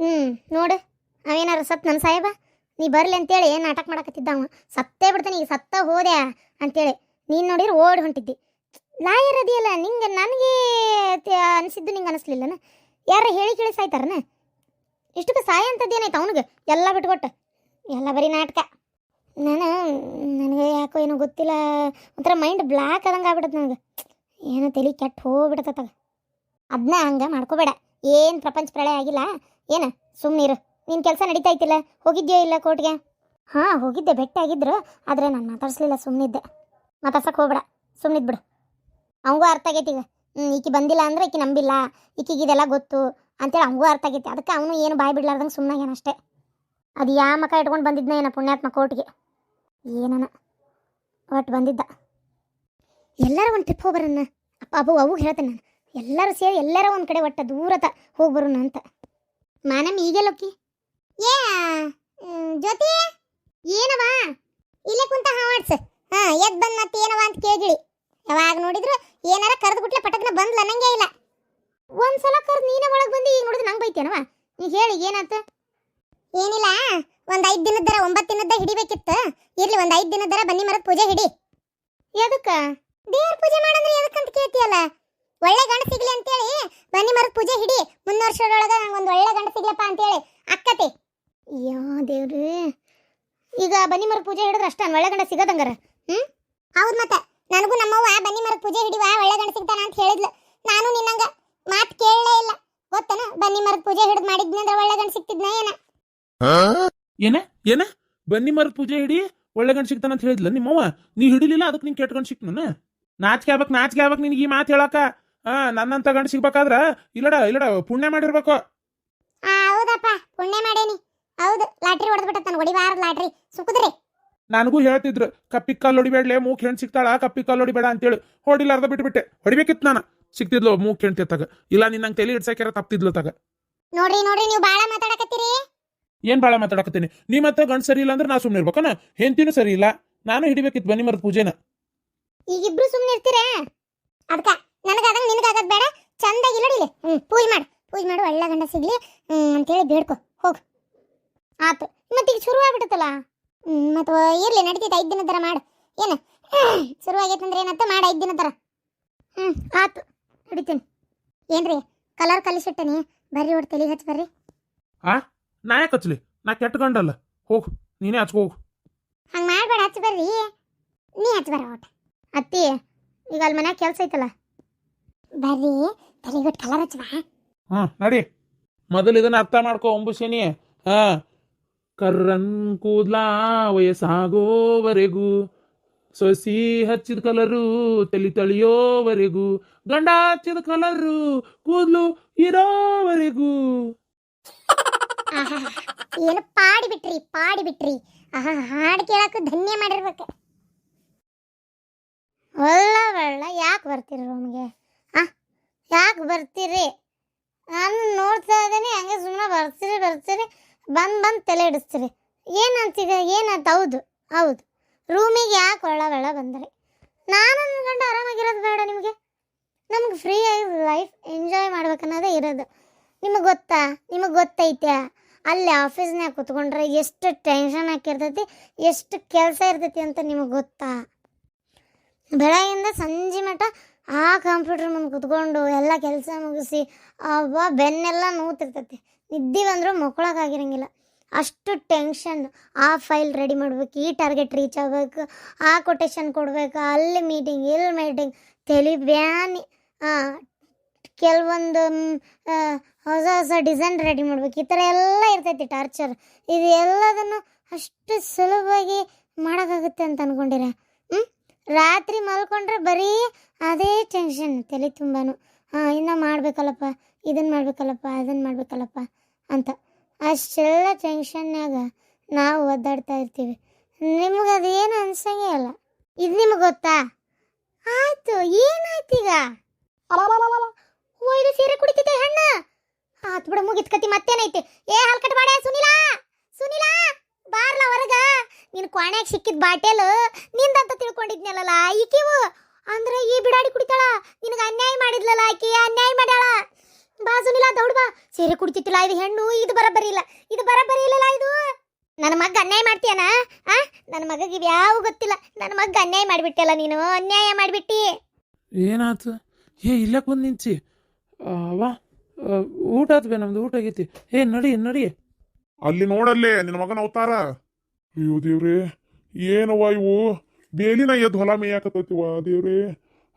ಹ್ಞೂ ನೋಡು. ಅವೇನಾರು ಸತ್ ನನ್ನ ಸಾಹೇಬ? ನೀ ಬರಲಿ ಅಂತೇಳಿ ನಾಟಕ ಮಾಡಕತ್ತಿದ್ದ ಅವ? ಸತ್ತೇ ಬಿಡ್ತಾನೆ, ಈಗ ಸತ್ತ ಹೋದೆ ಅಂತೇಳಿ. ನೀನು ನೋಡಿದ್ರೆ ಓಡಿ ಹೊಂಟಿದ್ದಿ. ಲಾಯರ್ ಅದಿಯಲ್ಲ, ನಿಂಗೆ ನನಗೆ ಅನಿಸಿದ್ದು ನಿಂಗೆ ಅನಿಸ್ಲಿಲ್ಲನ? ಯಾರ ಹೇಳಿ ಕೇಳಿ ಸಾಯ್ತಾರನ? ಇಷ್ಟಕ್ಕೆ ಸಾಯ ಅಂತದ್ದೇನಾಯ್ತು ಅವನಿಗೆ? ಎಲ್ಲ ಬಿಟ್ಕೊಟ್ಟು. ಎಲ್ಲ ಬರೀ ನಾಟಕ. ನಾನು, ನನಗೆ ಯಾಕೋ ಏನೋ ಗೊತ್ತಿಲ್ಲ. ಒಂಥರ ಮೈಂಡ್ ಬ್ಲ್ಯಾಕ್ ಆದಂಗೆ ಆಗ್ಬಿಡತ್ತೆ ನನಗೆ ಏನೋ ತಲೆ ಕೆಟ್ಟ ಹೋಗ್ಬಿಡತ್ತ ಅದನ್ನ ಹಂಗೆ ಮಾಡ್ಕೋಬೇಡ. ಏನು ಪ್ರಪಂಚ ಪ್ರಳಯ ಆಗಿಲ್ಲ. ಏನ ಸುಮ್ಮನಿರು ನಿನ್ನ ಕೆಲಸ ನಡೀತಾ ಇತ್ತಿಲ್ಲ ಹೋಗಿದ್ಯೋ ಇಲ್ಲ ಕೋರ್ಟ್ಗೆ? ಹಾಂ, ಹೋಗಿದ್ದೆ ಬೆಟ್ಟ ಆಗಿದ್ರು ಆದರೆ ನಾನು ಮಾತಾಡ್ಸ್ಲಿಲ್ಲ ಸುಮ್ಮನಿದ್ದೆ ಮಾತಾಡ್ಸಕ್ಕೆ ಹೋಗ್ಬೇಡ ಸುಮ್ಮನಿದ್ಬಿಡು ಅವಂಗೂ ಅರ್ಥ ಆಗೈತಿ ಈಗ. ಹ್ಞೂ ಈಕಿ ಬಂದಿಲ್ಲ ಅಂದ್ರೆ ಈಕಿ ನಂಬಿಲ್ಲ. ಈಕಿಗೆ ಇದೆಲ್ಲ ಗೊತ್ತು. ಅಂತೇಳಿ ಅವಂಗೂ ಅರ್ಥ ಆಗೈತಿ. ಅದಕ್ಕೆ ಅವನು ಏನು ಬಾಯಿ ಬಿಡ್ಲಾರ್ದಂಗೆ ಸುಮ್ಮನಾಗ್ಯಾನ ಅಷ್ಟೇ. ಅದು ಯಾ ಮಕ ಇಟ್ಕೊಂಡು ಬಂದಿದ್ನ ಏನ ಪುಣ್ಯಾತ್ಮ ಕೋರ್ಟ್ಗೆ. ಏನನ. ಒಟ್ಟು ಬಂದಿದ್ದ. ಎಲ್ಲರೂ ಒಂದು ಟ್ರಿಪ್ ಹೋಗ್ಬರನ್ನ ಅಪ್ಪ ಅಬ್ಬು ಅವು ಹೇಳ್ತೇನೆ ನಾನು. ಎಲ್ಲರೂ ಸೇರಿ ಎಲ್ಲರೂ ಒಂದು ಕಡೆ ಒಟ್ಟ ದೂರತ ಹೋಗ್ಬರೋಣ ಅಂತ. ಮಾನಮ್ ಲೊಕ್ಕಿ ಏ ಜ್ಯೋತಿ? ಏನವ ಇಲ್ಲೇ ಕುಂತ ಹಾವಾಡ್ಸ ಹಾ, ಎದ್ ಬಂದ್ ಮತ್ತೆ ಏನವ ಅಂತ ಕೇಳಿಳಿ ಯಾವಾಗ ನೋಡಿದ್ರು ಏನಾರ ಕರೆದು ಬಿಟ್ಲೆ ಪಟಕ್ನ ಬಂದ್ಲ, ನಂಗೆ ಇಲ್ಲ. ಒಂದ್ಸಲ ಕರೆದು ನೀನೇ ಒಳಗೆ ಬಂದು, ಈಗ ನೋಡಿದ್ರೆ ನಂಗೆ ಬೈತೇನವ ನೀ ಹೇಳಿ, ಏನಾತ? ಏನಿಲ್ಲ, ಒಂದ್ ಐದ್ ದಿನದ್ದರ ಒಂಬತ್ತು ದಿನದ್ದ ಹಿಡಿಬೇಕಿತ್ತು. ಇರ್ಲಿ, ಒಂದ್ ಐದ್ ದಿನದರ ಬನ್ನಿ ಮರದ ಪೂಜೆ ಹಿಡಿ. ಎದಕ್ಕ? ದೇವ್ರ ಪೂಜೆ ಮಾಡಂದ್ರೆ ಎದಕ್ಕಂತ ಕೇಳ್ತೀಯಲ್ಲ? ಒಳ್ಳೆ ಗಂಡ ಸಿಗ್ಲಿ ಅಂತೇಳಿ ಬನ್ನಿ ಮರದ ಪೂಜೆ ಹಿಡಿ ಮುಂದಿನ ವರ್ಷದೊಳಗ ನಂಗೆ ಒಂದು ಒಳ್ಳೆ ಗಂಡ ಸಿಗ್ಲಪ್ಪ ಅಂತೇಳಿ. ಅಕ್ಕತಿ. ಯಾ ದೇವ್ರಿ. ಈಗ ಬನ್ನಿ ಮರದ ಪೂಜೆ ಹಿಡಿದ್ರೆ ಅಷ್ಟೇ ಒಳ್ಳೆ ಗಂಡ ಸಿಗೋದಂಗಾರ? ಹ್ಮ್? ಹೌದು ಮತ್ತೆ. ನನಗೂ ನಮ್ಮವ್ವ ಬನ್ನಿ ಮರದ ಪೂಜೆ ಹಿಡಿವ ಒಳ್ಳೆ ಗಂಡ ಸಿಗ್ತಾನ ಅಂತ ಹೇಳಿದ್ಲು. ನಾನು ನಿನ್ನಂಗ ಮಾತು ಕೇಳಲೇ ಇಲ್ಲ. ಗೊತ್ತನ? ಬನ್ನಿ ಮರದ ಪೂಜೆ ಹಿಡಿದು ಮಾಡಿದ್ನಿ ಅಂದ್ರೆ ಒಳ್ಳೆ ಗಂಡ ಸಿಗ್ತಿದ್ನ ಏನ? ಏನ? ಏನ? ಬನ್ನಿ ಮರದ ಪೂಜೆ ಹಿಡಿ ಒಳ್ಳೆ ಗಂಡು ಸಿಗ್ತಾನ ಅಂತ ಹೇಳಿದ್ಲ ನಿಮ್ಮವ್ವ? ನೀ ಹಿಡಿಲಿಲ್ಲ ಅದಕ್ಕೆ ನೀನ್ ಕೆಟ್ಕೊಂಡು ಸಿಕ್ತನ ನಾಚಿಕೆ ಆಗ್ಬೇಕು ನಾಚಿಕೆ ಆಗ್ಬೇಕು ನಿನಗೆ ಈ ಮಾತು ಹೇಳಕ. ಹಾ ನನ್ನಂತ ಗಂಡ ಸಿಗ್ಬೇಕಾದ್ರ ಇಲ್ಲಡ ಇಲ್ಲಡ ಪುಣ್ಯ ಮಾಡಿರ್ಬೇಕು. ಆ, ಹೌದಪ್ಪ ಪುಣ್ಯ ಮಾಡೇನಿ. ಹೌದು ಲಾಟ್ರಿ ಹೊಡೆದ್ಬಿಟ್ಟ ನಾನು ಹೊಡಿಬಾರ್ದು ಲಾಟ್ರಿ. ಸುಖದ್ರಿ ನನಗೂ ಹೇಳ್ತಿದ್ರು ಕಪ್ಪಿ ಕಾಲು ಹೊಡಿಬೇಡ್ಲೆ ಮೂಕ್ ಹೆಣ್ ಸಿಗ್ತಾಳ ಕಪ್ಪಿ ಕಾಲು ಹೊಡಿಬೇಡ ಅಂತೇಳಿ. ಹೊಡಿಲಾರ್ದ ಬಿಟ್ಬಿಟ್ಟೆ. ಹೊಡಿಬೇಕಿತ್ತು ನಾನು. ಸಿಗ್ತಿದ್ಲು ಮೂಕ್ ಹೆಣ್ ತಗ ಇಲ್ಲ ನಿನ್ನಂಗೆ ತಲೆ ಇಡ್ಸಕ್ಯಾರ ತಪ್ತಿದ್ಲು ತಗ. ನೋಡ್ರಿ ನೋಡ್ರಿ ನೀವು ಬಾಳ ಮಾತಾಡಕತ್ತೀರಿ. ಏನ್ ಬಾಳ ಮಾತಾಡಕತ್ತೀನಿ? ನೀ ಮತ್ತೆ ಗಂಡು ಸರಿ ಇಲ್ಲ ಅಂದ್ರೆ ನಾ ಸುಮ್ಮನೆ ಇರ್ಬೇಕನ? ಹೆಂತಿನೂ ಸರಿ ಇಲ್ಲ. ನಾನು ಹಿಡಿಬೇಕಿತ್ತು ಬನ್ನಿ ಮರದ ಪೂಜೆನ. ಈಗಿಬ್ರು ಸುಮ್ಮನೆ ಇರ್ತೀರಾ? ಅದಕ್ಕ ನನಗಾದಂಗ ನಿನಗಾಗದ್ ಬೇಡ. ಚಂದಾಗಿ ಇಲ್ಲಡಿಲಿ ಹ್ಞೂ ಪೂಜೆ ಮಾಡು. ಪೂಜೆ ಮಾಡು ಒಳ್ಳೆ ಗಂಡ ಸಿಗ್ಲಿ. ಅಂತೇಳಿ ಬೇಡ್ಕೊ. ಹೋಗು. ಆತು. ಮತ್ತೆ ಈಗ ಶುರು ಆಗ್ಬಿಟ್ಟತಲ್ಲ ಮತ್ತು ಇರ್ಲಿ ನಡೀತೈತೆ ಐದು ದಿನ ಥರ ಮಾಡು. ಏನು? ಶುರು ಆಗೈತಂದ್ರೆ ಏನಂತ ಮಾಡು ಐದು ದಿನ ಥರ. ಹ್ಞೂ ಆತು. ಹಿಡಿತೀನಿ ಏನ್ರಿ ಕಲರ್ ಕಲಿಸಿಟ್ಟನಿ. ಬರ್ರಿ ಒಟ್ಟು ತಲೆಗೆ ಹಚ್ಚಿ ಬರ್ರಿ. ನಾ ಯಾಕೆ ಹಚ್ಚಲಿ? ನಾ ಕೆಟ್ಟ ಗಂಡಲ್ಲ. ಹೋಗು. ನೀನೇ ಹಚ್ಕೋ ಹೋಗು. ಹಂಗೆ ಮಾಡಬೇಡ ಹಚ್ಚಿ ಬರ್ರಿ. ನೀ ಹಚ್ಚಿ ಬರ ಒಟ್ಟು. ಅತ್ತಿ ಈಗ ಅಲ್ಲಿ ಮನ್ಯಾಗ ಕೆಲಸ ಐತಲ್ಲ? ಬರ್ರಿ ತಲೆಗೊಟ್ಟು ಕಲರ್ ಹಚ್ಚವಾ ಹಾ ನಡಿ. ಮೊದಲು ಇದನ್ನ ಅರ್ಥ ಮಾಡ್ಕೋ ಅಂಬುಶನಿ ಹಾ. ಕರ್ರನ್ ಕೂದ್ಲ ವಯಸ್ಸಾಗೋವರೆಗೂ ಸೊಸಿ ಹಚ್ಚಿದ ಕಲರು ತಲಿ ತಳಿಯೋವರೆಗೂ ಗಂಡ ಹಚ್ಚಿದ ಕಲರು ಕೂದಲು ಇರೋವರೆಗೂ. ಏನು ಪಾಡಿ ಬಿಟ್ರಿ ಪಾಡಿ ಬಿಟ್ರಿ ಆಹಾ ಹಾಡು ಕೇಳಕ್ಕೂ ಧನ್ಯ ಮಾಡಿರ್ಬೇಕು. ಒಳ್ಳ ಒಳ್ಳ ಯಾಕೆ ಬರ್ತೀರಿ ರೂಮ್ಗೆ ಯಾಕೆ ಬರ್ತೀರಿ? ನಾನು ನೋಡ್ತಾ ಇದ್ದೀನಿ, ಹಂಗೆ ಸುಮ್ಮನೆ ಬರ್ತೀರಿ ಬರ್ತೀರಿ, ಬಂದು ಬಂದು ತಲೆ ಹಿಡಿಸ್ತೀರಿ. ಏನಂತೀಗ, ಏನಂತ? ಹೌದು ಹೌದು. ರೂಮಿಗೆ ಯಾಕೆ ಒಳ್ಳೆ ಒಳ್ಳೆ ಬಂದರೆ? ನಾನು ಅನ್ಕೊಂಡು ಆರಾಮಾಗಿರೋದು ಬೇಡ ನಿಮಗೆ. ನಮ್ಗೆ ಫ್ರೀ ಆಗಿ ಲೈಫ್ ಎಂಜಾಯ್ ಮಾಡ್ಬೇಕನ್ನೋದೇ ಇರೋದು. ನಿಮಗೆ ಗೊತ್ತಾ? ನಿಮಗೆ ಗೊತ್ತೈತೆ ಅಲ್ಲಿ ಆಫೀಸ್ನಾಗ ಕುತ್ಕೊಂಡ್ರೆ ಎಷ್ಟು ಟೆನ್ಷನ್ ಹಾಕಿರ್ತೈತಿ, ಎಷ್ಟು ಕೆಲಸ ಇರ್ತೈತಿ ಅಂತ ನಿಮಗೆ ಗೊತ್ತಾ? ಬೆಳಗಿಂದ ಸಂಜೆ ಮಟ ಆ ಕಂಪ್ಯೂಟರ್ ಮುಂದೆ ಕುತ್ಕೊಂಡು ಎಲ್ಲ ಕೆಲಸ ಮುಗಿಸಿ ಅವ ಬೆನ್ನೆಲ್ಲ ನೋತಿರ್ತೈತಿ ನಿದ್ದೆ ಬಂದರೂ ಮಕ್ಕಳಾಗಿರಂಗಿಲ್ಲ ಅಷ್ಟು ಟೆನ್ಷನ್. ಆ ಫೈಲ್ ರೆಡಿ ಮಾಡ್ಬೇಕು, ಈ ಟಾರ್ಗೆಟ್ ರೀಚ್ ಆಗ್ಬೇಕು, ಆ ಕೊಟೇಶನ್ ಕೊಡ್ಬೇಕು, ಅಲ್ಲಿ ಮೀಟಿಂಗ್, ಇಲ್ಲಿ ಮೀಟಿಂಗ್ ತಲೆ ಬ್ಯಾನಿ. ಕೆಲವೊಂದು ಹೊಸ ಹೊಸ ಡಿಸೈನ್ ರೆಡಿ ಮಾಡ್ಬೇಕು. ಈ ಥರ ಎಲ್ಲ ಇರ್ತೈತಿ ಟಾರ್ಚರ್. ಇದು ಎಲ್ಲದನ್ನು ಅಷ್ಟು ಸುಲಭವಾಗಿ ಮಾಡೋಕ್ಕಾಗುತ್ತೆ ಅಂತ ಅನ್ಕೊಂಡಿರ. ಹ್ಞೂ ರಾತ್ರಿ ಮಲ್ಕೊಂಡ್ರೆ ಬರೀ ಅದೇ ಟೆನ್ಷನ್ ತಲೆ ತುಂಬಾನು. ಹಾಂ, ಇನ್ನ ಮಾಡ್ಬೇಕಲ್ಲಪ್ಪ ಇದನ್ನು ಮಾಡಬೇಕಲ್ಲಪ್ಪ ಅದನ್ನು ಮಾಡ್ಬೇಕಲ್ಲಪ್ಪ ಅಂತ. ಅಷ್ಟೆಲ್ಲ ಟೆನ್ಷನ್ನಾಗ ನಾವು ಒದ್ದಾಡ್ತಾ ಇರ್ತೀವಿ. ನಿಮ್ಗೆ ಅದೇನು ಅನ್ಸಂಗೇ ಅಲ್ಲ ಇದು ನಿಮ್ಗೆ ಗೊತ್ತಾ? ಆಯ್ತು ಏನಾಯ್ತೀಗ ಇದು ಸೀರೆ ಕುಡಿತೈತೆ ಹಣ್ಣ. ಆತ್ ಬಿಡ, ಮುಗಿತ್ ಕತಿ, ಮತ್ತೇನೈತಿ? ಏ, ಹಲ್ಕಟ್ ಮಾಡ, ಸುನಿಲಾ! ಸುನಿಲಾ! ಬಾರ್ಲ ಹೊರಗ. ನಿನ್ ಕ್ವಾಣ್ಯಾಗ ಸಿಕ್ಕಿದ ಬಾಟೆಲ್ ನಿಂದಂತ ತಿಳ್ಕೊಂಡಿದ್ನಲ್ಲ ಈಕಿವು? ಅಂದ್ರೆ ಈ ಬಿಡಾಡಿ ಕುಡಿತಾಳ? ನಿನಗೆ ಅನ್ಯಾಯ ಮಾಡಿದ್ಲಲ್ಲ ಆಕೆ ಅನ್ಯಾಯ ಮಾಡ್ಯಾಳ? ಬಾ ಸುನಿಲ ದೌಡ್ ಬಾ. ಸೀರೆ ಕುಡಿತಿತ್ತಿಲ್ಲ ಇದು ಹೆಣ್ಣು ಇದು ಬರಬರಿ ಇಲ್ಲ. ಇದು ಬರಬರಿ ಇಲ್ಲಲ್ಲ ಇದು? ನನ್ನ ಮಗ ಅನ್ಯಾಯ ಮಾಡ್ತೀಯನ? ಆ? ನನ್ನ ಮಗಗೆ ಯಾವ ಗೊತ್ತಿಲ್ಲ. ನನ್ನ ಮಗ ಅನ್ಯಾಯ ಮಾಡಿಬಿಟ್ಟಲ್ಲ ನೀನು ಅನ್ಯಾಯ ಮಾಡಿಬಿಟ್ಟಿ. ಏನಾಯ್ತು? ಏ ಇಲ್ಲಕ್ಕೆ ಬಂದು ನಿಂಚಿ ವಾ. ಊಟ ಆತ್ಬೇ ನಮ್ದು ಊಟ ಆಗೈತಿ. ಏ ನಡಿ ನಡಿ. ಅಲ್ಲಿ ನೋಡಲ್ಲೇ ನಿನ್ನ ಮಗನ ಅವತಾರ. ಅಯ್ಯೋ ದೇವ್ರೆ ಏನವ್ವ ಇವು? ಬೇಲಿನ ಎದ್ದು ಹೊಲ ಮೇಯಾಕತ್ತೈತಿವ ದೇವ್ರಿ.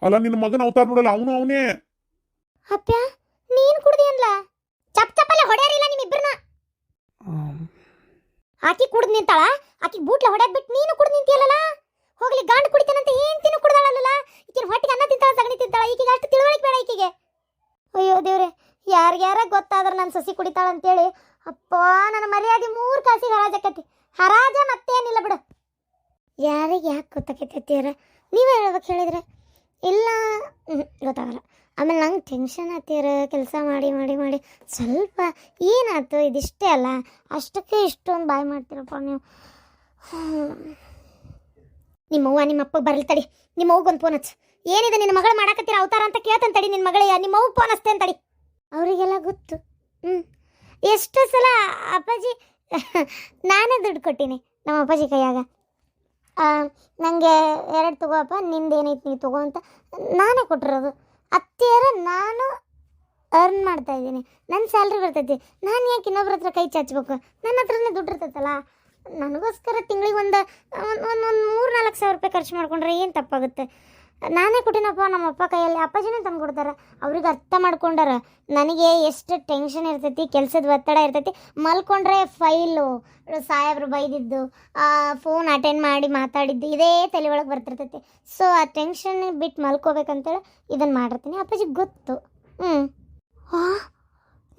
ಅಲ್ಲ ನಿನ್ನ ಮಗನ ಅವತಾರ ನೋಡಲ್ಲ ಅವನು ಅವನೇ. ಅಪ್ಪ ನೀನು ಕುಡ್ದಿಯನ್ಲ ಚಪ್ ಚಪ್ಪಲೆ ಹೊಡೆಯರಿಲ್ಲ ನಿಮ್ಮಿಬ್ರನ್ನ? ಆಕಿ ಕುಡ್ದು ನಿಂತಾಳ? ಆಕಿ ಬೂಟ್ಲ ಹೊಡೆಯಕ್ ಬಿಟ್ಟು ನೀನು ಕುಡ್ದು ನಿಂತಿಯಲ್ಲ ಹೋಗ್ಲಿ ಗಾಂಡ್ ಕುಡಿತಾನಂತ ತಿನ್ನು ಕುಡ್ದಾಳಲ್ಲ ಈಕಿನ ಹೊಟ್ಟಿಗೆ ಅನ್ನ ತಿಂತಾಳ ಸಗಣಿ ತಿಂತಾಳ ಈಕಿಗೆ ಅಷ್ಟು ತಿಳುವಳಿಕೆ ಬೇಡ ಈಕಿಗೆ. ಅಯ್ಯೋ ದೇವ್ರೆ ಯಾರ್ಯಾರ ಗೊತ್ತಾದ್ರ ನನ್ನ ಸಸಿ ಕುಡಿತಾಳ ಅಂತೇಳಿ ಅಪ್ಪ ನನ್ನ ಮರ್ಯಾದೆ ಮೂರು ಕಾಸಿಗೆ ಹರಾಜಕ್ಕತಿ ಹರಾಜ ಮತ್ತೇನಿಲ್ಲ ಬಿಡು. ಯಾರಿಗೆ ಯಾಕೆ ಗೊತ್ತಾಕೈತಿರ ನೀವೇ ಹೇಳ್ಬೇಕು ಹೇಳಿದ್ರೆ? ಇಲ್ಲ ಗೊತ್ತಾಗಲ್ಲ. ಆಮೇಲೆ ನಂಗೆ ಟೆನ್ಷನ್ ಆತೀರ ಕೆಲಸ ಮಾಡಿ ಮಾಡಿ ಮಾಡಿ. ಸ್ವಲ್ಪ ಏನಾಯ್ತು? ಇದಿಷ್ಟೇ ಅಲ್ಲ. ಅಷ್ಟಕ್ಕೆ ಇಷ್ಟೊಂದು ಬಾಯ್ ಮಾಡ್ತೀರಪ್ಪ ನೀವು. ನಿಮ್ಮವ್ವ ನಿಮ್ಮ ಅಪ್ಪಗೆ ಬರಲಿ ತಡಿ. ನಿಮ್ಮ ಅವ್ಗೊಂದು ಫೋನ್ ಹಚ್ಚು. ಏನಿದೆ ನಿನ್ನ ಮಗಳು ಮಾಡಾಕತ್ತೀರ? ಅವತಾರ ಅಂತ ಕೇಳ್ತಾನೆ ತಡಿ ನಿನ್ನ ಮಗಳಿಗೆ ನಿಮ್ಮ ಅವ್ಗೆ ಫೋನ್ ಹಚ್ತೇನೆ ತಡಿ. ಅವರಿಗೆಲ್ಲ ಗೊತ್ತು. ಹ್ಞೂ ಎಷ್ಟು ಸಲ ಅಪ್ಪಾಜಿ, ನಾನೇ ದುಡ್ಡು ಕೊಟ್ಟೀನಿ ನಮ್ಮ ಅಪ್ಪಾಜಿ ಕೈಯಾಗ. ನನಗೆ ಎರಡು ತಗೋಪ್ಪ ನಿಂದು ಏನೈತಿ ನೀವು ತಗೋ ಅಂತ ನಾನೇ ಕೊಟ್ಟಿರೋದು. ಅತ್ತಿಯರ ನಾನು ಅರ್ನ್ ಮಾಡ್ತಾ ಇದ್ದೀನಿ. ನನ್ನ ಸ್ಯಾಲ್ರಿ ಬರ್ತೈತಿ. ನಾನು ಯಾಕೆ ಇನ್ನೊಬ್ರ ಹತ್ರ ಕೈ ಚಾಚ್ಬೇಕು? ನನ್ನ ಹತ್ರನೇ ದುಡ್ಡು ಇರ್ತೈತಲ್ಲ. ನನಗೋಸ್ಕರ ತಿಂಗಳಿಗೆ ಒಂದು ಒಂದು ಒಂದು ಮೂರು ನಾಲ್ಕು ಸಾವಿರ ರೂಪಾಯಿ ಖರ್ಚು ಮಾಡಿಕೊಂಡ್ರೆ ಏನು ತಪ್ಪಾಗುತ್ತೆ? ನಾನೇ ಕೊಟ್ಟಿನಪ್ಪ ನಮ್ಮ ಅಪ್ಪ ಕೈಯಲ್ಲಿ ಅಪ್ಪಾಜಿನೇ ತಂದು ಕೊಡ್ತಾರೆ. ಅವ್ರಿಗೆ ಅರ್ಥ ಮಾಡ್ಕೊಂಡಾರ. ನನಗೆ ಎಷ್ಟು ಟೆನ್ಷನ್ ಇರ್ತೈತಿ, ಕೆಲಸದ ಒತ್ತಡ ಇರ್ತೈತಿ. ಮಲ್ಕೊಂಡ್ರೆ ಫೈಲು ಸಾಹೇಬ್ರು ಬೈದಿದ್ದು ಫೋನ್ ಅಟೆಂಡ್ ಮಾಡಿ ಮಾತಾಡಿದ್ದು, ಇದೇ ತಲೆ ಒಳಗೆ ಬರ್ತಿರ್ತೈತಿ. ಸೊ ಆ ಟೆನ್ಷನ್ ಬಿಟ್ಟು ಮಲ್ಕೋಬೇಕಂತೇಳಿ ಇದನ್ನು ಮಾಡಿರ್ತೀನಿ. ಅಪ್ಪಾಜಿ ಗೊತ್ತು. ಹ್ಞೂ ಹಾ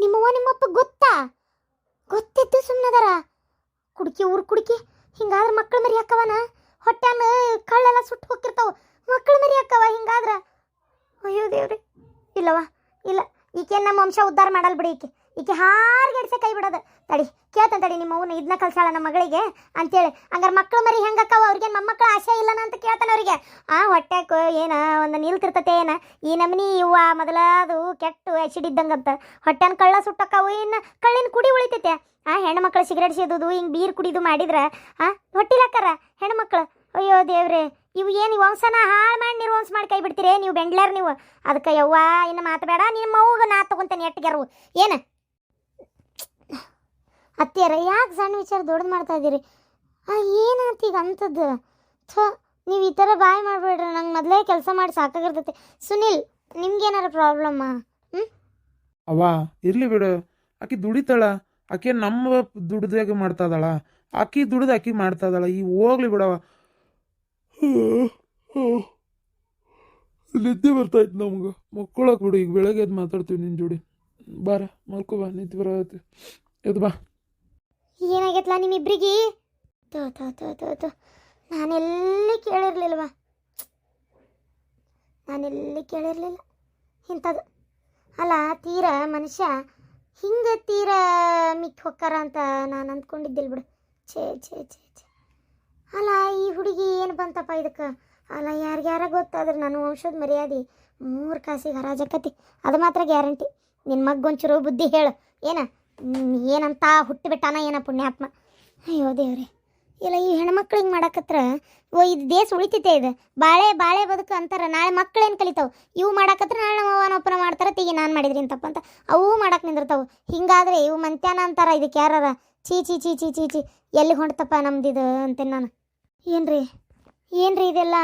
ನಿಮ್ಮವ್ವ ನಿಮ್ಮಪ್ಪ ಗೊತ್ತಾ? ಗೊತ್ತಿದ್ದು ಸುಮ್ಮನದಾರ ಕುಡ್ಕಿ ಊರು ಕುಡ್ಕಿ, ಹಿಂಗಾದ್ರೆ ಮಕ್ಕಳು ಮರಿ ಹಾಕವನ ಹೊಟ್ಟೆ ಕಳ್ಳೆಲ್ಲ ಸುಟ್ಟು ಹೋಗಿರ್ತಾವ ಮಕ್ಳು ಮರಿ ಅಕ್ಕವ ಹಿಂಗಾದ್ರ? ಅಯ್ಯೋ ದೇವ್ರಿ. ಇಲ್ಲವ ಇಲ್ಲ. ಈಕೆ ನಮ್ಮ ವಂಶ ಉದ್ಧಾರ ಮಾಡಲ್ ಬಿಡಿ ಈಕೆ. ಈಕೆ ಹಾರ್ಗೆಡ್ಸೆ ಕೈ ಬಿಡೋದು. ತಡಿ, ಕೇಳ್ತಾನೆ ತಡಿ ನಿಮ್ಮ ಅವನು ಇದನ್ನ ಕಲ್ಸಾಳ ನಮ್ಮ ಮಗಳಿಗೆ ಅಂತೇಳಿ. ಹಂಗಾರೆ ಮಕ್ಳು ಮರಿ ಹೆಂಗಕ್ಕವ ಅವ್ರಿಗೆ ಮಕ್ಕಳ ಆಸೆ ಇಲ್ಲನ ಅಂತ ಕೇಳ್ತಾನೆ ಅವರಿಗೆ. ಆ ಹೊಟ್ಯಾಕ ಏನ ಒಂದು ನಿಲ್ತಿರ್ತತೆ ಏನ? ಈ ನಮನಿ ಇವ್ವ ಮೊದಲ ಅದು ಕೆಟ್ಟು ಆ್ಯಸಿಡ್ ಇದ್ದಂಗಂತ. ಹೊಟ್ಟೆನ ಕಳ್ಳ ಸುಟ್ಟಕ್ಕವು ಇನ್ನು ಕಳ್ಳಿನ ಕುಡಿ ಉಳಿತೈತೆ. ಆ ಹೆಣ್ಮಕ್ಳು ಸಿಗರೇಟ್ ಸೇದೋದು, ಹಿಂಗೆ ಬೀರ್ ಕುಡಿದು ಮಾಡಿದ್ರೆ, ಆ? ಹೊಟ್ಟಿಲಾಕರ ಹೆಣ್ಮಕ್ಳು? ಅಯ್ಯೋ ದೇವ್ರೆ. ಇವು ಏನು ವಂಶನ ಹಾಳು ಮಾಡಿ ನಿರ್ವಂಶ ಮಾಡಿ ಕೈ ಬಿಡ್ತೀರಿ? ನೀವು ಬೆಂಡ್ಲಾರ ನೀವು. ಅದಕ್ಕೆ ಯವ್ವ, ಇನ್ನು ಮಾತು ಬೇಡ. ನಿಮ್ಮ ಮೌಗ ನಾ ತಗೊಂತೇನೆ ಎಟ್ಟಿಗೆರು ಏನು? ಅತ್ತಿಯರ, ಯಾಕೆ ಸಣ್ಣ ವಿಚಾರ ದೊಡ್ಡದು ಮಾಡ್ತಾ ಇದ್ದೀರಿ? ಏನಾಯ್ತು ಈಗ ಅಂಥದ್ದು ಥೋ, ನೀವು ಈ ಥರ ಬಾಯ್ ಮಾಡಬೇಡ್ರಿ. ನಂಗೆ ಮೊದಲೇ ಕೆಲಸ ಮಾಡಿ ಸಾಕಾಗಿರ್ತೈತೆ. ಸುನಿಲ್, ನಿಮ್ಗೇನಾರ ಪ್ರಾಬ್ಲಮ್ಮಾ? ಅವ್ವ, ಇರ್ಲಿ ಬಿಡು. ಆಕೆ ದುಡಿತಾಳ. ಆಕೆ ನಮ್ಮ ದುಡ್ದಾಗ ಮಾಡ್ತಾ ಇದಾಳ ಆಕಿ ದುಡ್ದು ಆಕಿ ಮಾಡ್ತಾ ಇದ್ದಾಳ ಈ ಹೋಗ್ಲಿ ಬಿಡವ ನಿದ್ದೆ ಬರ್ತಾಯ್ತು ನಮ್ಗೆ. ಮಕ್ಕಳಕ್ಕೆ ಬಿಡು, ಈಗ ಬೆಳಗ್ಗೆ ಎದ್ದು ಮಾತಾಡ್ತೀವಿ ನಿನ್ನ ಜೋಡಿ. ಬಾರ, ಮಲ್ಕೋ ಬಾ, ನಿದ್ದೆ ಬರತ್ತೆ. ಎದ್ದು ಬಾ. ಏನಾಗೈತ್ಲ ನಿಮ್ಮಿಬ್ರಿಗೆ? ತೋ ತೋ ತೋ ತೋ ತೋ. ನಾನೆಲ್ಲಿ ಕೇಳಿರ್ಲಿಲ್ವ? ನಾನೆಲ್ಲಿ ಕೇಳಿರ್ಲಿಲ್ಲ. ಇಂಥದ್ದು. ಅಲ್ಲ, ತೀರ ಮನುಷ್ಯ, ಹಿಂಗೆ ತೀರ ಮಿಕ್ಕಿ ಹೊಕ್ಕಾರ ಅಂತ ನಾನು ಅಂದ್ಕೊಂಡಿದ್ದಿಲ್ಲ ಬಿಡು. ಛೇ ಛೇ ಛೇ. ಅಲ್ಲ, ಈ ಹುಡುಗಿ ಏನು ಬಂತಪ್ಪ ಇದಕ್ಕೆ? ಅಲ್ಲ, ಯಾರಿಗ್ಯಾರ ಗೊತ್ತಾದ್ರೆ ನನ್ನ ವಂಶದ ಮರ್ಯಾದೆ. ಮೂರು ಕಾಸಿಗೆ ಹರಾಜಕತಿ. ಅದು ಮಾತ್ರ ಗ್ಯಾರಂಟಿ. ನಿನ್ನ ಮಗ್ಗೊಂಚೂರು ಬುದ್ಧಿ ಹೇಳು. ಏನ? ಏನಂತ ಹುಟ್ಟಿಬಿಟ್ಟಾನ ಏನ ಪುಣ್ಯಾತ್ಮ? ಅಯ್ಯೋ ದೇವ್ರಿ. ಇಲ್ಲ, ಈ ಹೆಣ್ಮಕ್ಳು ಹಿಂಗೆ ಮಾಡಕತ್ರ? ಓ, ಇದು ದೇಶ ಉಳಿತೈತೆ ಇದು. ಬಾಳೆ ಬಾಳೆ ಬದುಕು ಅಂತಾರೆ. ನಾಳೆ ಮಕ್ಕಳೇನು ಕಲಿತಾವ? ಇವು ಮಾಡಕತ್ರ ನಾಳೆ ನಮ್ಮ ಅವನೊಪ್ಪನ ಮಾಡ್ತಾರೆ, ತೀಗಿ ನಾನು ಮಾಡಿದ್ರಿ ಅಂತಪ್ಪ ಅಂತ. ಅವು ಮಾಡಕ್ಕೆ ನಿಂದಿರ್ತಾವು. ಹಿಂಗಾದ್ರೆ ಇವು ಮಂತ್ಯಾನ ಅಂತಾರ ಇದಕ್ಕೆ ಯಾರ ಚೀ ಚೀ ಚೀ ಚೀ ಚೀ ಚೀ ಎಲ್ಲಿ ನಮ್ದು ಇದು ಅಂತೇನೆ ನಾನು. ಏನ್ರಿ? ಏನ್ರಿ ಇದೆಲ್ಲ?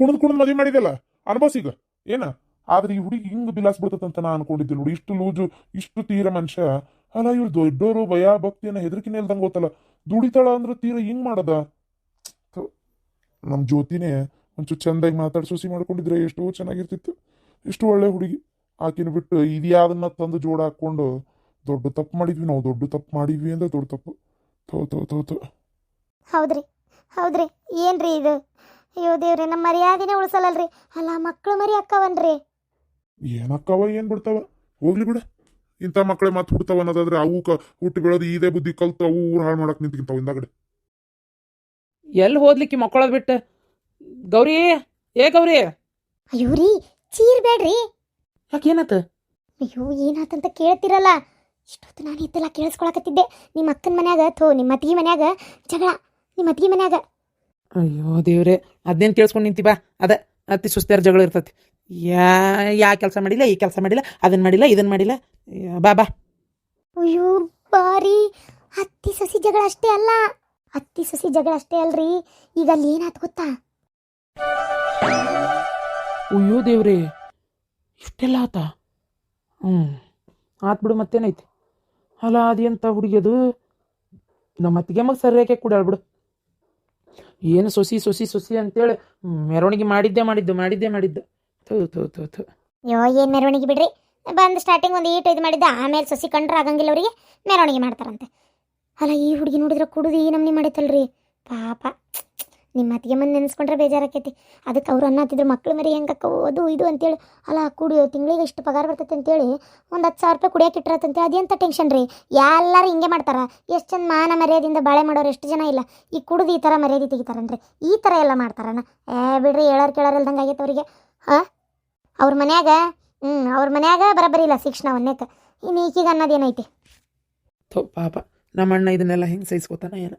ಕುಣದ್ ಕುಣದ್ ಮದುವೆ ಮಾಡಿದಲ್ಲ ಅನುಭವಿಸಿಗ ಏನ? ಆದ್ರೆ ಈ ಹುಡುಗಿ ಹಿಂಗ್ ಬಿಲಾಸ್ ಬಿಡ್ತದಂತ ನಾ ಅನ್ಕೊಂಡಿದ್ದೆ ನೋಡಿ. ಇಷ್ಟು ಲೂಜು ಇಷ್ಟು ತೀರ ಮನುಷ್ಯ. ಅಲ್ಲ ಇವ್ರು ದೊಡ್ಡೋರು ಭಯ ಭಕ್ತಿಯನ್ನ ಹೆದರಿಕಿನ ಇಲ್ದಂಗ ಗೊತ್ತಲ್ಲ ದುಡಿತಾಳ ಅಂದ್ರೆ ತೀರ ಹಿಂಗ್ ಮಾಡದ? ನಮ್ಮ ನಮ್ ಜ್ಯೋತಿನೇ ಒಂಚೂರು ಚಂದಾಗಿ ಮಾತಾಡಿ ಸೂಸಿ ಮಾಡ್ಕೊಂಡಿದ್ರೆ ಎಷ್ಟೋ ಚೆನ್ನಾಗಿರ್ತಿತ್ತು. ಇಷ್ಟು ಒಳ್ಳೆ ಹುಡುಗಿ. ಆಕಿನ ಬಿಟ್ಟು ಇದ್ಯಾದನ್ನ ತಂದು ಜೋಡ ಹಾಕೊಂಡು ದೊಡ್ಡ ತಪ್ಪು ಮಾಡಿದ್ವಿ ನಾವು. ದೊಡ್ಡ ತಪ್ಪು ಮಾಡಿದ್ವಿ ಅಂದ್ರೆ ದೊಡ್ಡ ತಪ್ಪು. ತೋ ತೋ ತೋ ಥೋ. ಹೌದ್ರಿ. ಹೌದ್ರಿ ಏನ್ರಿ ಇದು? ಅಯ್ಯೋ ದೇವ್ರಿ ನಮ್ಮ ಮರ್ಯಾದಿನೇ ಉಳಿಸಲ್ಲಲ್ರಿ. ಅಲ್ಲ ಮಕ್ಕಳು ಮರಿ ಅಕ್ಕವನ್ರಿ. ಏನಕ್ಕವ ಏನ್ ಬಿಡ್ತಾವ? ಹೋಗ್ಲಿ ಬಿಡ. ಇಂಥ ಮಕ್ಕಳೇ ಮತ್ತೆ ಹುಡ್ತಾವ ಅನ್ನೋದಾದ್ರೆ ಅವು ಕ ಹುಟ್ಟು ಬೆಳೆದು ಇದೇ ಬುದ್ಧಿ ಕಲ್ತು ಅವು ಊರು ಹಾಳು ಮಾಡಕ್ ನಿಂತ್ಕಿಂತಾವ ಹಿಂದಾಗಡೆ. ಎಲ್ಲಿ ಹೋದ್ಲಿಕ್ಕೆ ಮಕ್ಕಳದ್ ಬಿಟ್ಟು? ಗೌರಿ ಏ ಗೌರಿ? ಅಯ್ಯೋ ರೀ ಚೀರ್ ಬೇಡ್ರಿ ಯಾಕೆ ಏನತ್ತ ಅಯ್ಯೋ ಏನಾತಂತ ಕೇಳ್ತಿರಲ್ಲ. ಇಷ್ಟೊತ್ತು ನಾನು ಇತ್ತಲ್ಲ ಕೇಳಿಸ್ಕೊಳಕತ್ತಿದ್ದೆ. ನಿಮ್ಮ ಅಕ್ಕನ ಮನ್ಯಾಗ ಥೋ ನಿಮ್ಮ ಅತ್ತಿಗೆ ಮನ್ಯಾಗ ಜಗಳ. ನಿಮ್ಮ ಅತ್ತಿಗೆ ಮನ್ಯಾಗ. ಅಯ್ಯೋ ದೇವ್ರೆ ಅದನ್ನೇನು ಕೇಳಿಸ್ಕೊಂಡು ನಿಂತಿ ಬಾ. ಅದ ಅತಿ ಸುಸ್ತಾರ ಜಗಳ ಇರ್ತತಿ. ಯಾ ಯಾ ಕೆಲಸ ಮಾಡಿಲ್ಲ ಈ ಕೆಲಸ ಮಾಡಿಲ್ಲ ಅದನ್ನ ಮಾಡಿಲ್ಲ ಇದನ್ನ ಮಾಡಿಲ್ಲ. ಬಾ ಬಾ. ಅಯ್ಯೋ ಬಾರಿ. ಅತ್ತಿ ಸಸಿ ಜಗಳ ಅಷ್ಟೇ ಅಲ್ಲ. ಅತ್ತಿ ಸಸಿ ಜಗಳ ಅಷ್ಟೇ ಅಲ್ರಿ. ಈಗ ಅಲ್ಲಿ ಏನಾತ್ ಗೊತ್ತಾ? ಅಯ್ಯೋ ದೇವ್ರಿ ಇಷ್ಟೆಲ್ಲ ಆತ? ಹ್ಞೂ ಆತ್ ಬಿಡು ಮತ್ತೇನೈತಿ? ಅಲ್ಲ ಅದೇಂತ ಹುಡುಗಿಯದು? ನಮ್ಮ ಅತ್ತಿಗೆ ಮಗ ಸರಿಯಾಕೆ ಕೂಡ ಬಿಡು. ಏನು ಸೊಸಿ ಸೊಸಿ ಸೊಸಿ ಅಂತೇಳಿ ಮೆರವಣಿಗೆ ಮಾಡಿದ್ದೆ ಮಾಡಿದ್ದು ಮಾಡಿದ್ದೆ ಮಾಡಿದ್ದು. ಥೂ ಥೂ ಥೂ ಥೂ. ಅಯ್ಯೋ, ಏನು ಮೆರವಣಿಗೆ ಬಿಡ್ರಿ? ಬಂದು ಸ್ಟಾರ್ಟಿಂಗ್ ಒಂದು ಈಟು ಇದು ಮಾಡಿದ್ದೆ, ಆಮೇಲೆ ಸೊಸಿ ಕಂಡ್ರೆ ಆಗಂಗಿಲ್ಲ ಅವರಿಗೆ, ಮೆರವಣಿಗೆ ಮಾಡ್ತಾರಂತೆ. ಅಲ್ಲ, ಈ ಹುಡುಗಿ ನೋಡಿದ್ರೆ ಕುಡಿದು ಈ ನಮ್ನಿ ಮಾಡೈತಲ್ರಿ ಪಾಪ. ನಿಮ್ಮ ಅತ್ತಿಗೆ ಮನೆ ನೆನೆಸ್ಕೊಂಡ್ರೆ ಬೇಜಾರಾಕೈತಿ. ಅದಕ್ಕೆ ಅವ್ರು ಅನ್ನತ್ತಿದ್ರು ಮಕ್ಳು ಮರಿ ಹೆಂಗಕ್ಕ ಅದು ಇದು ಅಂತೇಳಿ. ಅಲ್ಲ ಕುಡಿಯೋ ತಿಂಗಳಿಗೆ ಇಷ್ಟು ಪಗಾರ ಬರ್ತೈತೆ ಅಂತೇಳಿ ಒಂದು ಹತ್ತು ಸಾವಿರ ರೂಪಾಯಿ ಕುಡಿಯಕ್ಕೆ ಇಟ್ಟಿರತ್ತಂತೆ. ಅದೆಂತ ಟೆನ್ಷನ್ ರೀ? ಎಲ್ಲರೂ ಹಿಂಗೆ ಮಾಡ್ತಾರೆ? ಎಷ್ಟು ಚಂದ ಮಾನ ಮರ್ಯಾದೆಯಿಂದ ಬಾಳೆ ಮಾಡೋರು ಎಷ್ಟು ಜನ ಇಲ್ಲ. ಈ ಕುಡಿದು ಈ ಥರ ಮರ್ಯಾದೆ ತೆಗಿತಾರನ್ರಿ? ಈ ಥರ ಎಲ್ಲ ಮಾಡ್ತಾರಣ್ಣ ಏ, ಬಿಡ್ರಿ, ಹೇಳೋರು ಕೇಳೋರು ಇಲ್ದಂಗೆ ಆಗೈತೆ ಅವರಿಗೆ. ಹಾಂ? ಅವ್ರ ಮನ್ಯಾಗ ಹ್ಞೂ ಅವ್ರ ಮನ್ಯಾಗ ಬರಬರಿ ಇಲ್ಲ ಶಿಕ್ಷಣ ಒಂದೇಕ ಇನ್ನು ಈಗೀಗ ಅನ್ನೋದೇನೈತಿ ಪಾಪ. ನಮ್ಮ ಅಣ್ಣ ಇದನ್ನೆಲ್ಲ ಹೆಂಗೆ ಸಹಿಸ್ಕೋತಾನ ಏನು.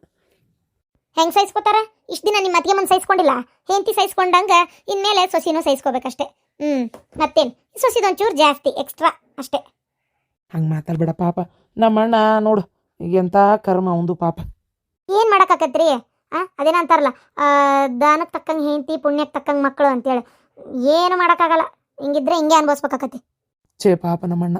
ಹೆಂಗೆ ಸಹಿಸ್ಕೋತಾರ ಇಷ್ಟು ದಿನ ನಿಮ್ಮ ಅತ್ತಿಗೆ ಮನ್ ಸಹಿಸ್ಕೊಂಡಿಲ್ಲ ಹೆಂಡತಿ ಸಹಿಸ್ಕೊಂಡಂಗೆ ಇನ್ಮೇಲೆ ಸೊಸಿನೂ ಸಹಿಸ್ಕೋಬೇಕಷ್ಟೇ ಹ್ಞೂ ಮತ್ತೇನು? ಸೊಸಿದೊಂಚೂರು ಜಾಸ್ತಿ ಎಕ್ಸ್ಟ್ರಾ ಅಷ್ಟೇ. ಹಂಗೆ ಮಾತಾಡ್ಬೇಡ ಪಾಪ. ನಮ್ಮ ಅಣ್ಣ ನೋಡು ಎಂಥ ಕರ್ಮ ಒಂದು ಪಾಪ. ಏನು ಮಾಡೋಕ್ಕಾಕತ್ರಿ? ಆ ಅದೇನೋ ಅಂತಾರಲ್ಲ ದಾನಕ್ಕೆ ತಕ್ಕಂಗೆ ಹೆಂಡತಿ ಪುಣ್ಯಕ್ಕೆ ತಕ್ಕಂಗೆ ಮಕ್ಕಳು ಅಂತೇಳಿ. ಏನು ಮಾಡೋಕ್ಕಾಗಲ್ಲ. ಹಿಂಗಿದ್ರೆ ಹಿಂಗೆ ಅನ್ಭವಿಸ್ಬೇಕಾಕತಿ ಛೇ ಪಾಪ ನಮ್ಮ ಅಣ್ಣ